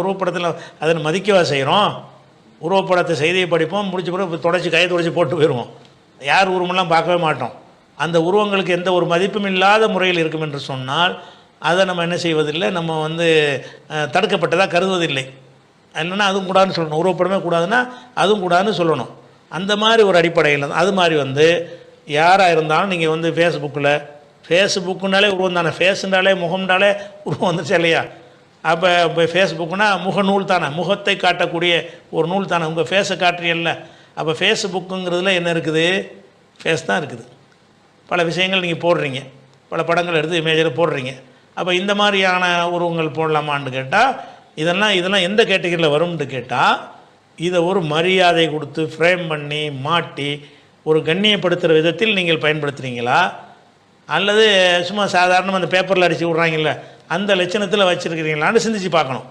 உருவப்படத்தில் அதை மதிக்கவா செய்கிறோம் உருவப்படத்தை செய்தியை படிப்போம் முடிச்ச பிறகு தொடச்சி கையை தொடச்சி போட்டு போயிடுவோம். யார் உருவமெல்லாம் பார்க்கவே மாட்டோம். அந்த உருவங்களுக்கு எந்த ஒரு மதிப்பும் இல்லாத முறையில் இருக்கும் என்று சொன்னால் அதை நம்ம என்ன செய்வதில்லை நம்ம வந்து தடுக்கப்பட்டதாக கருதுவதில்லை. இல்லைன்னா அதுவும் கூடாதுன்னு சொல்லணும். உருவப்படமே கூடாதுன்னா அதுவும் கூடாதுன்னு சொல்லணும். அந்த மாதிரி ஒரு அடிப்படையில் அது மாதிரி வந்து யாராக இருந்தாலும் நீங்கள் வந்து ஃபேஸ்புக்கில் ஃபேஸ்புக்குனாலே உருவம் தானே ஃபேஸுனாலே முகம்னாலே உருவம் வந்துச்சு இல்லையா? அப்போ இப்போ ஃபேஸ்புக்குனா முகநூல் தானே? முகத்தை காட்டக்கூடிய ஒரு நூல் தானே? உங்கள் ஃபேஸை காட்டுறீல்ல அப்போ ஃபேஸ்புக்குங்கிறதுல என்ன இருக்குது? ஃபேஸ் தான் இருக்குது. பல விஷயங்கள் நீங்கள் போடுறீங்க. பல படங்கள் எடுத்து இமேஜில் போடுறீங்க. அப்போ இந்த மாதிரியான உருவங்கள் போடலாமான்னு கேட்டால் இதெல்லாம் இதெல்லாம் எந்த கேட்டகரியில் வரும்னு கேட்டால் இதை ஒரு மரியாதை கொடுத்து ஃப்ரேம் பண்ணி மாட்டி ஒரு கண்ணியப்படுத்துகிற விதத்தில் நீங்கள் பயன்படுத்துகிறீங்களா அல்லது சும்மா சாதாரணமாக அந்த பேப்பரில் அடித்து விட்றாங்கல்ல அந்த லட்சணத்தில் வச்சுருக்கிறீங்களான்னு சிந்திச்சு பார்க்கணும்.